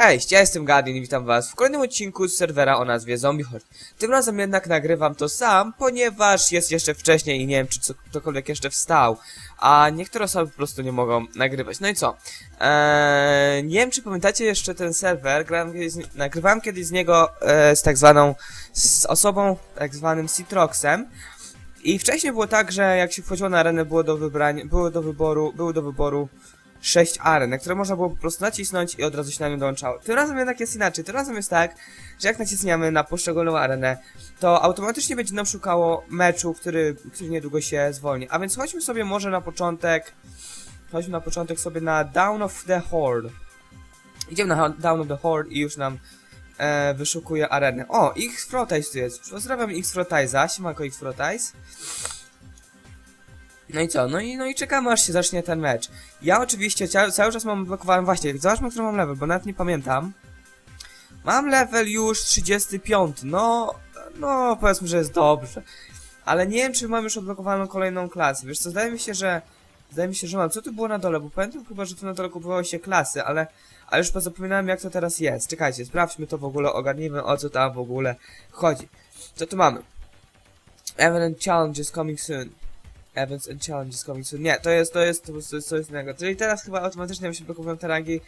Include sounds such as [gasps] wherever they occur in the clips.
Cześć, ja jestem Gadin i witam was w kolejnym odcinku z serwera o nazwie Zombie Horde. Tym razem jednak nagrywam to sam, ponieważ jest jeszcze wcześniej i nie wiem czy ktokolwiek jeszcze wstał, a niektóre osoby po prostu nie mogą nagrywać. No i co? Eee, nie wiem czy pamiętacie jeszcze ten serwer, grałem kiedyś, nagrywałem kiedyś z niego e, z tak zwaną, z osobą tak zwanym Citroxem. I wcześniej było tak, że jak się wchodziło na arenę było do wybrania, było do wyboru, były do wyboru sześć aren, na które można było po prostu nacisnąć i od razu się na nią dołączało. Tym razem jednak jest inaczej. Tym razem jest tak, że jak naciśniemy na poszczególną arenę, to automatycznie będzie nam szukało meczu, który, który niedługo się zwolni. A więc chodźmy sobie może na początek, chodźmy na początek sobie na Down of the Horde. Idziemy na Down of the Horde i już nam e, wyszukuje arenę. O, X Frotize tu jest. Pozdrawiam X Frotize'a, siemanko X Frotize. No i co? No i, no i czekamy aż się zacznie ten mecz. Ja oczywiście cia- cały czas mam blokowałem właśnie, zobaczmy który mam level, bo nawet nie pamiętam. Mam level już 35, no, no powiedzmy, że jest dobrze. Ale nie wiem, czy mam już odblokowaną kolejną klasę. Wiesz co, zdaje mi się, że zdaje mi się, że mam. Co tu było na dole? Bo pamiętam chyba, że tu na dole kupowały się klasy, ale ale już pozapominałem jak to teraz jest. Czekajcie, sprawdźmy to w ogóle, ogarnijmy o co tam w ogóle chodzi. Co tu mamy? Event Challenge is coming soon. Events and Challenges coming soon. Nie, to jest, to jest, to jest, to jest coś innego. Czyli teraz chyba automatycznie mi się blokowują te rangi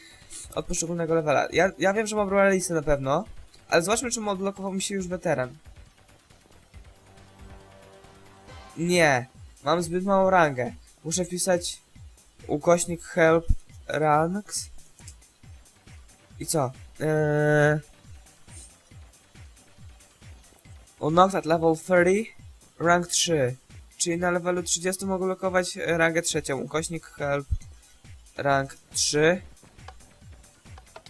od poszczególnego levela. Ja, ja wiem, że mam royalisty na pewno, ale zobaczmy, czy odblokował mi się już weteran. Nie, mam zbyt małą rangę. Muszę wpisać ukośnik help ranks. I co? Eee... Unlocked at level 30, rank 3. Czyli na levelu 30 mogę lokować rangę trzecią. Ukośnik help rank 3.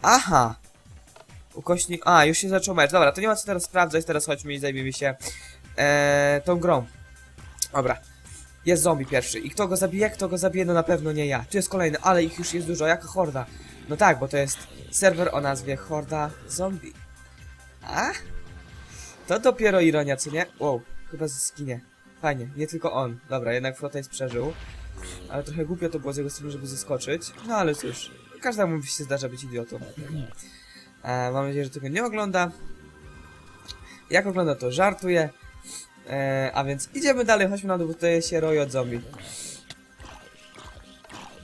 Aha! Ukośnik... A, już się zaczął mecz. Dobra, to nie ma co teraz sprawdzać, teraz chodźmy i zajmiemy się e, tą grą. Dobra. Jest zombie pierwszy. I kto go zabije? Kto go zabije? No na pewno nie ja. Tu jest kolejny, ale ich już jest dużo. Jaka horda? No tak, bo to jest serwer o nazwie Horda Zombie. A? To dopiero ironia, co nie? Wow, chyba zginie. Fajnie, nie tylko on. Dobra, jednak Flotace przeżył. Ale trochę głupio to było z jego strony, żeby zeskoczyć. No ale cóż, każdemu się zdarza być idiotą. E, mam nadzieję, że tego nie ogląda. Jak ogląda, to żartuje. E, a więc idziemy dalej, chodźmy na dół, bo tutaj się roi od zombie.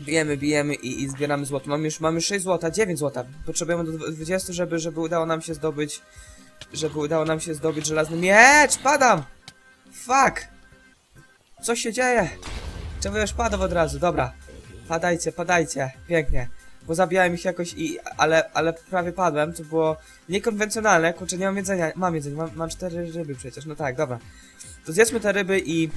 Bijemy, bijemy i, i zbieramy złoto. Mamy już, mamy 6 złota, 9 złota. Potrzebujemy do 20, żeby, żeby udało nam się zdobyć... Żeby udało nam się zdobyć żelazny miecz! Padam! Fuck! Co się dzieje? Czemu już padł od razu? Dobra. Padajcie, padajcie. Pięknie. Bo zabijałem ich jakoś i... Ale, ale prawie padłem. To było niekonwencjonalne. Kurczę, nie mam jedzenia. Mam jedzenie. Mam, mam cztery ryby przecież. No tak, dobra. To zjedzmy te ryby i...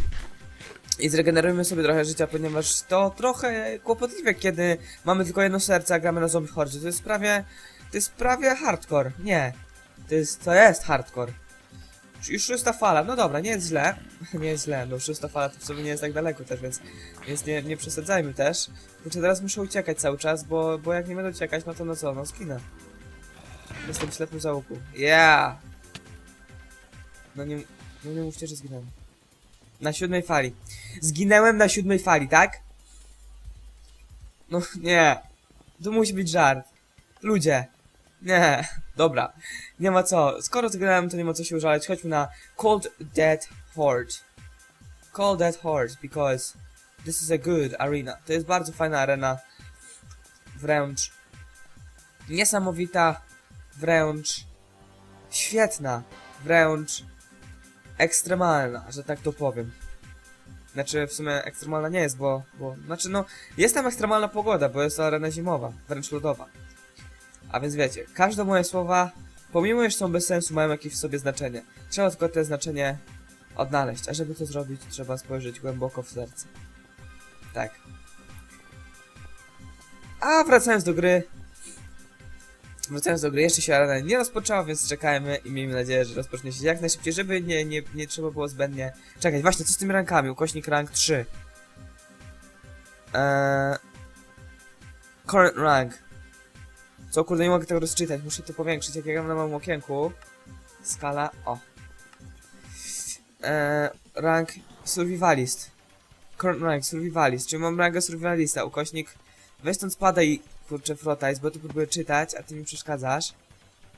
I zregenerujmy sobie trochę życia, ponieważ to trochę kłopotliwe, kiedy mamy tylko jedno serce, a gramy na zombie hordzie. To jest prawie... To jest prawie hardcore. Nie. To jest... To jest hardcore. Już szósta fala, no dobra, nie jest źle. [laughs] nie jest źle, no szósta fala to w sumie nie jest tak daleko też, więc, więc nie, nie przesadzajmy też. Kurczę, teraz muszę uciekać cały czas, bo, bo jak nie będę uciekać, no to no co, no skinę. Jestem ślepym za łuku. Yeah! No nie, no nie mówcie, że zginąłem. Na siódmej fali. Zginęłem na siódmej fali, tak? No nie. To musi być żart. Ludzie. Nie. Dobra. Nie ma co. Skoro zgrałem, to nie ma co się użalać. Chodźmy na Cold Dead Horde. Cold Dead Horde, because this is a good arena. To jest bardzo fajna arena. Wręcz niesamowita. Wręcz świetna. Wręcz ekstremalna, że tak to powiem. Znaczy, w sumie ekstremalna nie jest, bo, bo... Znaczy, no, jest tam ekstremalna pogoda, bo jest to arena zimowa, wręcz lodowa. A więc wiecie, każde moje słowa, pomimo że są bez sensu, mają jakieś w sobie znaczenie. Trzeba tylko te znaczenie odnaleźć, a żeby to zrobić, trzeba spojrzeć głęboko w serce. Tak. A wracając do gry. Wracając do gry, jeszcze się arena nie rozpoczęła, więc czekajmy i miejmy nadzieję, że rozpocznie się jak najszybciej, żeby nie, nie, nie trzeba było zbędnie... Czekaj, właśnie, co z tymi rankami? Ukośnik rank 3. Eee... Current rank. Co kurde, nie mogę tego rozczytać, muszę to powiększyć, jak ja gram na małym okienku. Skala, o. Eee, rank survivalist. Current rank survivalist, czyli mam rangę survivalista, ukośnik. Weź stąd spadaj kurczę, Frotais, bo tu próbuję czytać, a ty mi przeszkadzasz.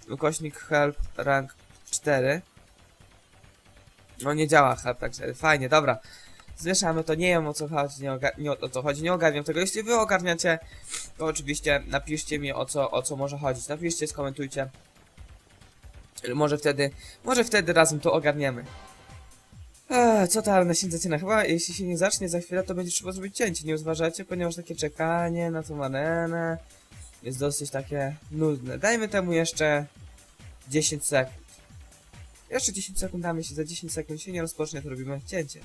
Ukośnik help rank 4. No nie działa help rank 4, fajnie, dobra. Zmieszamy to, nie wiem o co chodzi, nie, nie o, co chodzi, nie ogarniam tego. Jeśli wy ogarniacie, to oczywiście napiszcie mi o co, o co może chodzić. Napiszcie, skomentujcie. Może wtedy, może wtedy razem to ogarniemy. Eee, co ta się zaczyna? Chyba jeśli się nie zacznie za chwilę, to będzie trzeba zrobić cięcie, nie uważacie? Ponieważ takie czekanie na tą arenę jest dosyć takie nudne. Dajmy temu jeszcze 10 sekund. Jeszcze 10 sekund damy się, za 10 sekund się nie rozpocznie, to robimy cięcie.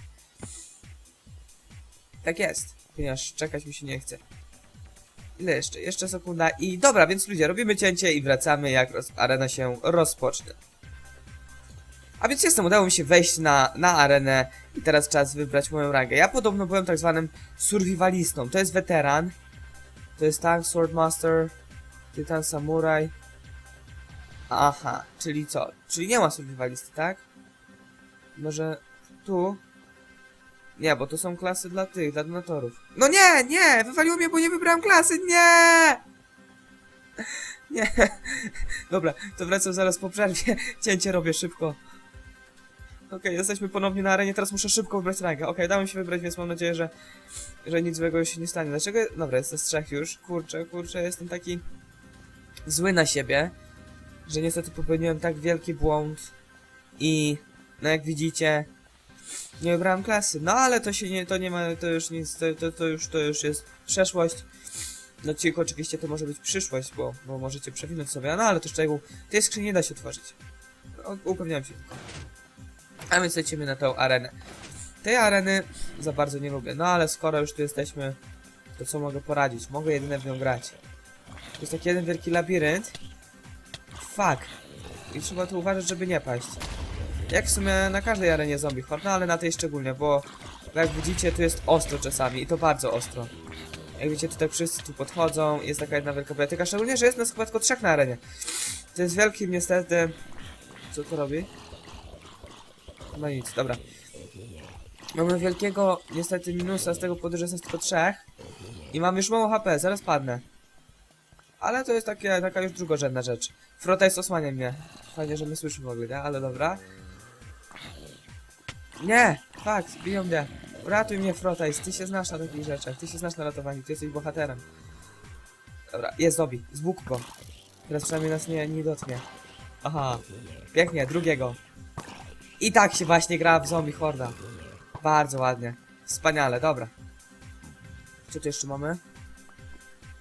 Tak jest, ponieważ czekać mi się nie chce. Ile jeszcze? Jeszcze sekunda i dobra, więc ludzie, robimy cięcie i wracamy jak arena się rozpocznie. A więc jestem, udało mi się wejść na, na arenę i teraz czas wybrać moją rangę. Ja podobno byłem tak zwanym survivalistą. To jest weteran. To jest tank, swordmaster, tytan, samuraj. Aha, czyli co? Czyli nie ma survivalisty, tak? Może tu? Nie, bo to są klasy dla tych, dla donatorów. No nie, nie! Wywaliło mnie, bo nie wybrałem klasy, nie! [laughs] Nie. Dobra, to wracam zaraz po przerwie. [laughs] Cięcie robię szybko. Okej, jesteśmy ponownie na arenie, teraz muszę szybko wybrać rangę. Okej, dałem się wybrać, więc mam nadzieję, że, że nic złego się nie stanie. Dlaczego? Dobra, jestem z trzech już. Kurczę, kurczę, jestem taki zły na siebie, że niestety popełniłem tak wielki błąd i no jak widzicie, nie wybrałem klasy. No ale to się nie, to nie ma, to już nic, to, to, to już, to już jest przeszłość. No cicho, oczywiście to może być przyszłość, bo, bo możecie przewinąć sobie, no ale to szczegół, tej skrzyni nie da się otworzyć. Upewniałem się. A więc lecimy na tą arenę. Tej areny za bardzo nie lubię, no ale skoro już tu jesteśmy, to co mogę poradzić? Mogę jedynie w nią grać. To jest taki jeden wielki labirynt. Fuck. I trzeba tu uważać, żeby nie paść. Jak w sumie na każdej arenie zombie horde, ale na tej szczególnie, bo jak widzicie, tu jest ostro czasami i to bardzo ostro. Jak widzicie, tutaj wszyscy tu podchodzą, jest taka jedna wielka biblioteka, szczególnie, że jest nas chyba tylko trzech na arenie. To jest wielkim niestety... Co to robi? No nic, dobra. Mamy wielkiego, niestety, minusa z tego powodu, że jest nas tylko trzech. I mam już mało HP, zaraz padnę. Ale to jest takie, taka już drugorzędna rzecz. Frota jest osłania mnie. Fajnie, że my słyszymy w ogóle, ale dobra. Nie! Fakt, biją mnie. Ratuj mnie, Frotajs, ty się znasz na takich rzeczach, ty się znasz na ratowaniu, ty jesteś bohaterem. Dobra, jest zombie, z łuku go. Teraz przynajmniej nas nie, nie dotknie. Aha, pięknie, drugiego. I tak się właśnie gra w zombie horda. Bardzo ładnie. Wspaniale, dobra. Co tu jeszcze mamy?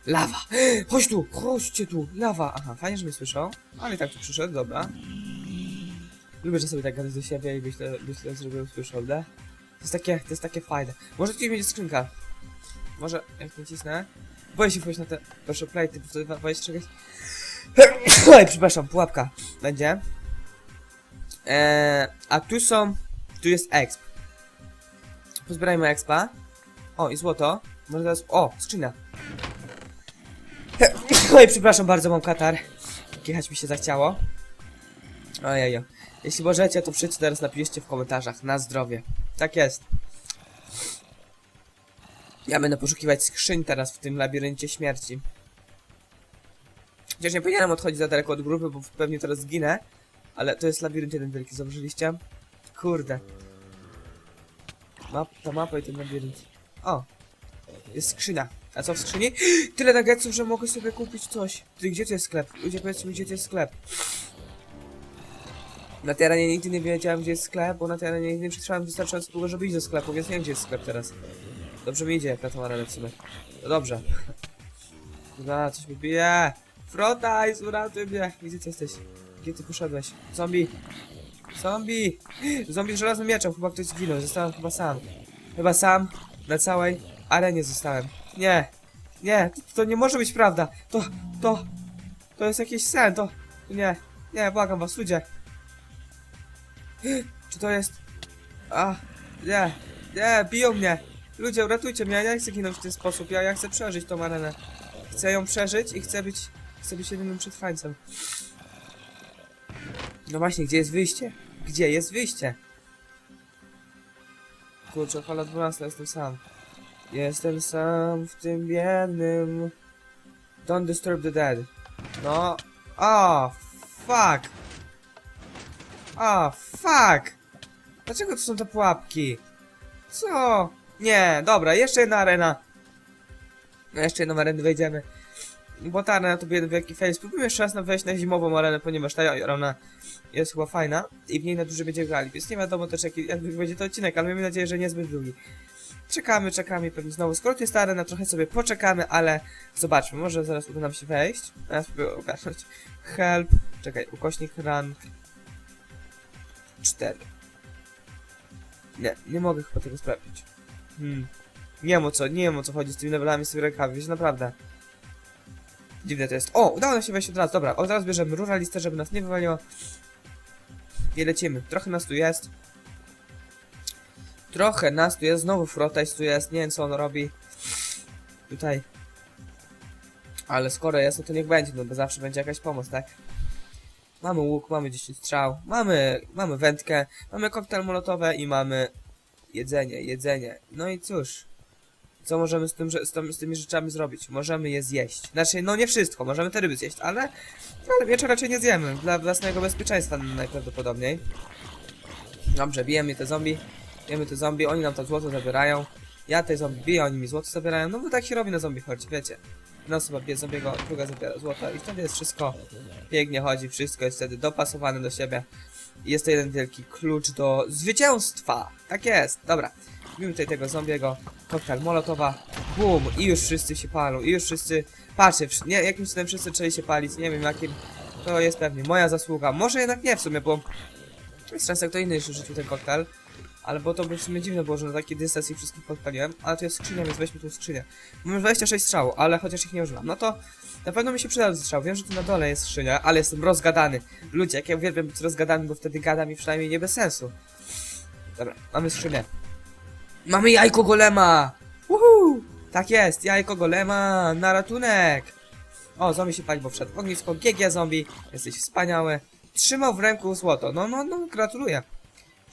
Lawa! [gasps] Chodź tu! Chodźcie tu! Lawa! Aha, fajnie, że mnie słyszą. Ale i tak tu przyszedł, dobra. Lubię, sobie tak gadać do siebie i myślę, myślę że słyszał, nie? To jest takie, to jest takie fajne. Może tu będzie skrzynka. Może, jak nacisnę. Boję się wchodzić na te proszę play, bo boję się czegoś. [coughs] Oj, przepraszam, pułapka. Będzie. Eee, a tu są... Tu jest exp. Pozbierajmy expa. O, i złoto. Może teraz... O, skrzynia. [coughs] Oj, przepraszam bardzo, mam katar. Kiechać mi się zachciało. Ojejo. Jeśli możecie, to wszyscy teraz napiszcie w komentarzach. Na zdrowie. Tak jest. Ja będę poszukiwać skrzyń teraz w tym labiryncie śmierci. Chociaż nie powinienem odchodzić za daleko od grupy, bo pewnie teraz zginę. Ale to jest labirynt jeden wielki, zauważyliście? Kurde. Map, ta mapa i ten labirynt. O! Jest skrzynia. A co w skrzyni? [gasps] Tyle nuggetsów, że mogę sobie kupić coś. Ty, gdzie to jest sklep? Ludzie, powiedzcie mi, gdzie to jest sklep. Na tej arenie nigdy nie wiedziałem, gdzie jest sklep, bo na tej arenie nie przetrwałem wystarczająco długo, żeby iść do sklepu, więc nie wiem, gdzie jest sklep teraz. Dobrze mi idzie, jak na tą arenę w sumie. No dobrze. Kurwa, coś mi bije. Frotaj, uratuj mnie. Gdzie ty jesteś? Gdzie ty poszedłeś? Zombie! Zombie! Zombie z żelaznym mieczem, chyba ktoś zginął, zostałem chyba sam. Chyba sam, na całej arenie zostałem. Nie, nie, to, to nie może być prawda. To, to, to jest jakiś sen, to, nie, nie, błagam was, ludzie. Czy to jest... A, nie, nie, biją mnie. Ludzie, uratujcie mnie, ja nie chcę ginąć w ten sposób, ja, ja chcę przeżyć tą arenę. Chcę ją przeżyć i chcę być, chcę być jedynym przetrwańcem. No właśnie, gdzie jest wyjście? Gdzie jest wyjście? Kurczę, fala 12, jestem sam. Jestem sam w tym biednym Don't disturb the dead. No. O, fuck. O, fuck. Dlaczego to są te pułapki? Co? Nie, dobra, jeszcze jedna arena. No jeszcze jedną arenę wejdziemy. Bo ta arena to jeden wielki fail. Spróbujmy jeszcze raz na wejść na zimową arenę, ponieważ ta arena jest chyba fajna i w niej na dłużej będzie grali. Więc nie wiadomo też jaki, jaki będzie to odcinek, ale miejmy nadzieję, że niezbyt długi. Czekamy, czekamy pewnie znowu. Jest ta arena, trochę sobie poczekamy, ale zobaczmy. Może zaraz uda nam się wejść. A ja spróbuję ogarnąć. Help. Czekaj, ukośnik rank 4. Nie, nie mogę chyba tego sprawdzić. Hmm. Nie wiem o co, nie wiem o co chodzi z tymi levelami z tymi rękami, wiesz, naprawdę. Dziwne to jest. O, udało nam się wejść od razu, dobra, od razu bierzemy ruralistę, żeby nas nie wywaliło. I lecimy. Trochę nas tu jest. Trochę nas tu jest, znowu Frotaś tu jest, nie wiem co on robi. Tutaj. Ale skoro jest, no to niech będzie, no bo zawsze będzie jakaś pomoc, tak? Mamy łuk, mamy 10 strzał, mamy, mamy wędkę, mamy koktajl molotowe i mamy jedzenie, jedzenie. No i cóż, co możemy z, tym, z, tym, z tymi rzeczami zrobić? Możemy je zjeść. Znaczy, no nie wszystko, możemy te ryby zjeść, ale, ale wieczór raczej nie zjemy, dla własnego bezpieczeństwa najprawdopodobniej. Dobrze, bijemy te zombie, bijemy te zombie, oni nam to złoto zabierają. Ja te zombie biję, oni mi złoto zabierają, no bo tak się robi na zombie chodzi, wiecie. Jedna osoba zombiego, druga zabiera złoto i wtedy jest wszystko pięknie chodzi, wszystko jest wtedy dopasowane do siebie. Jest to jeden wielki klucz do zwycięstwa. Tak jest, dobra. Bijmy tutaj tego zombiego, koktajl molotowa, bum, i już wszyscy się palą, i już wszyscy, patrzcie, nie, jakimś cudem wszyscy zaczęli się palić, nie wiem jakim, to jest pewnie moja zasługa, może jednak nie w sumie, bo jest szansa, kto inny jeszcze rzucił ten koktajl, ale bo to by w sumie dziwne było, że na taki dystans ich wszystkich podpaliłem, ale to jest skrzynia, więc weźmy tą skrzynię. Mamy 26 strzałów, ale chociaż ich nie używam, no to na pewno mi się przyda strzał, wiem, że tu na dole jest skrzynia, ale jestem rozgadany. Ludzie, jak ja uwielbiam być rozgadany, bo wtedy gadam i przynajmniej nie bez sensu. Dobra, mamy skrzynię. Mamy jajko golema! Uhu! Tak jest, jajko golema na ratunek! O, zombie się pali, bo wszedł ognisko. GG zombie, jesteś wspaniały. Trzymał w ręku złoto. No, no, no, gratuluję.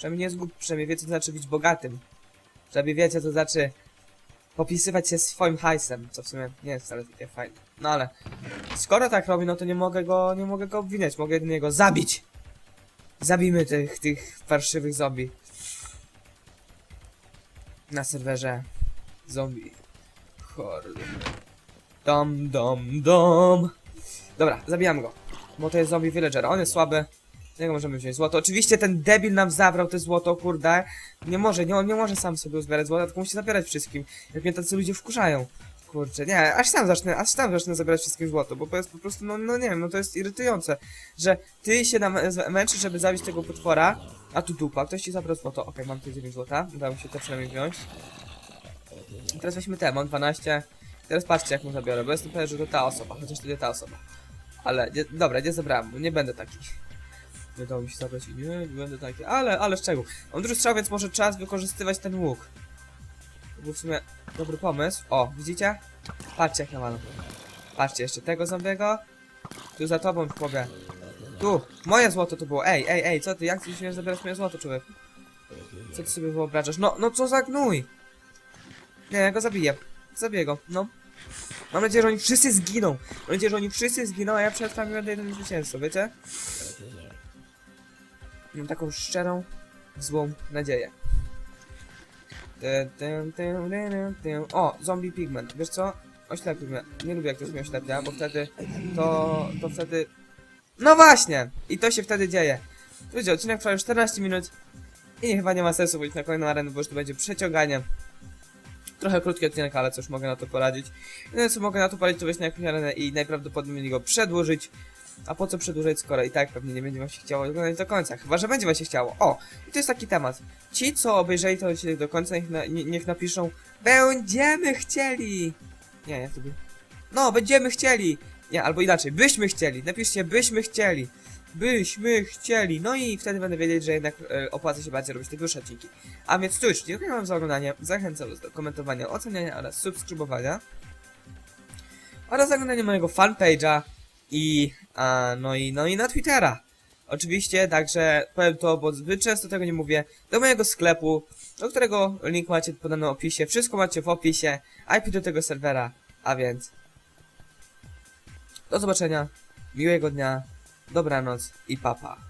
Przynajmniej nie zgub, przynajmniej wiecie, co znaczy być bogatym. Przynajmniej wiecie, co znaczy popisywać się swoim hajsem, co w sumie nie jest wcale takie fajne. No ale, skoro tak robi, no to nie mogę go, nie mogę go obwiniać, mogę jedynie go zabić. Zabijmy tych, tych parszywych zombie. Na serwerze zombie. Horde. Dom, dom, dom. Dobra, zabijam go. Bo to jest zombie villager. On jest słaby. Z niego możemy wziąć złoto. Oczywiście ten debil nam zabrał te złoto, kurde. Nie może, nie, on nie może sam sobie uzbierać złota, tylko musi zabierać wszystkim. Jak mnie tacy ludzie wkurzają. Kurczę, nie, aż sam zacznę, aż sam zacznę zabierać wszystkim złoto, bo to jest po prostu, no, no nie wiem, no to jest irytujące, że ty się nam męczysz, żeby zabić tego potwora, a tu dupa, ktoś ci zabrał złoto, okej, mam tu 9 złota, udało mi się to przynajmniej wziąć. I teraz weźmy te, mam 12, teraz patrzcie jak mu zabiorę, bo jestem pewien, że to ta osoba, chociaż to nie ta osoba. Ale, nie, dobra, nie zabrałem, nie będę taki. Nie mi się zabrać i nie, będę taki, ale, ale z czego? Mam duży strzał, więc może czas wykorzystywać ten łuk. To był w sumie dobry pomysł. O, widzicie? Patrzcie jak ja mam. Patrzcie, jeszcze tego zombiego. Tu za tobą, chłopie. Tu, moje złoto to było. Ej, ej, ej, co ty, jak się zabierać moje złoto, człowiek? Co ty sobie wyobrażasz? No, no co za gnój! Nie, ja go zabiję. Zabiję go, no. Mam nadzieję, że oni wszyscy zginą. Mam nadzieję, że oni wszyscy zginą, a ja przetrwam i będę jeden zwycięzcą, wiecie? Mam taką szczerą, złą nadzieję. O, zombie pigment. Wiesz co? Oślepił mnie. Nie lubię jak ktoś mnie oślepia, bo wtedy to, to wtedy... No właśnie! I to się wtedy dzieje. Wiecie, odcinek trwa już 14 minut i chyba nie ma sensu być na kolejną arenę, bo już to będzie przeciąganie. Trochę krótki odcinek, ale cóż, mogę na to poradzić. Jedyne co mogę na to poradzić, to wejść na jakąś arenę i najprawdopodobniej go przedłużyć. A po co przedłużać, skoro i tak pewnie nie będzie wam się chciało oglądać do końca. Chyba, że będzie wam się chciało. O! I to jest taki temat. Ci, co obejrzeli to odcinek do końca, niech, na, nie- niech napiszą Będziemy chcieli! Nie, to by... No, będziemy chcieli! Nie, albo inaczej, byśmy chcieli. Napiszcie, byśmy chcieli. Byśmy chcieli. No i wtedy będę wiedzieć, że jednak e, opłaca się bardziej robić te dłuższe odcinki. A więc cóż, dziękuję wam za oglądanie. Zachęcam do komentowania, oceniania oraz subskrybowania. Oraz zaglądania mojego fanpage'a i, a, no i, no i na Twittera. Oczywiście, także powiem to, bo zbyt często tego nie mówię, do mojego sklepu, do którego link macie podany w opisie, wszystko macie w opisie, IP do tego serwera, a więc Do zobaczenia, miłego dnia, dobranoc i papa.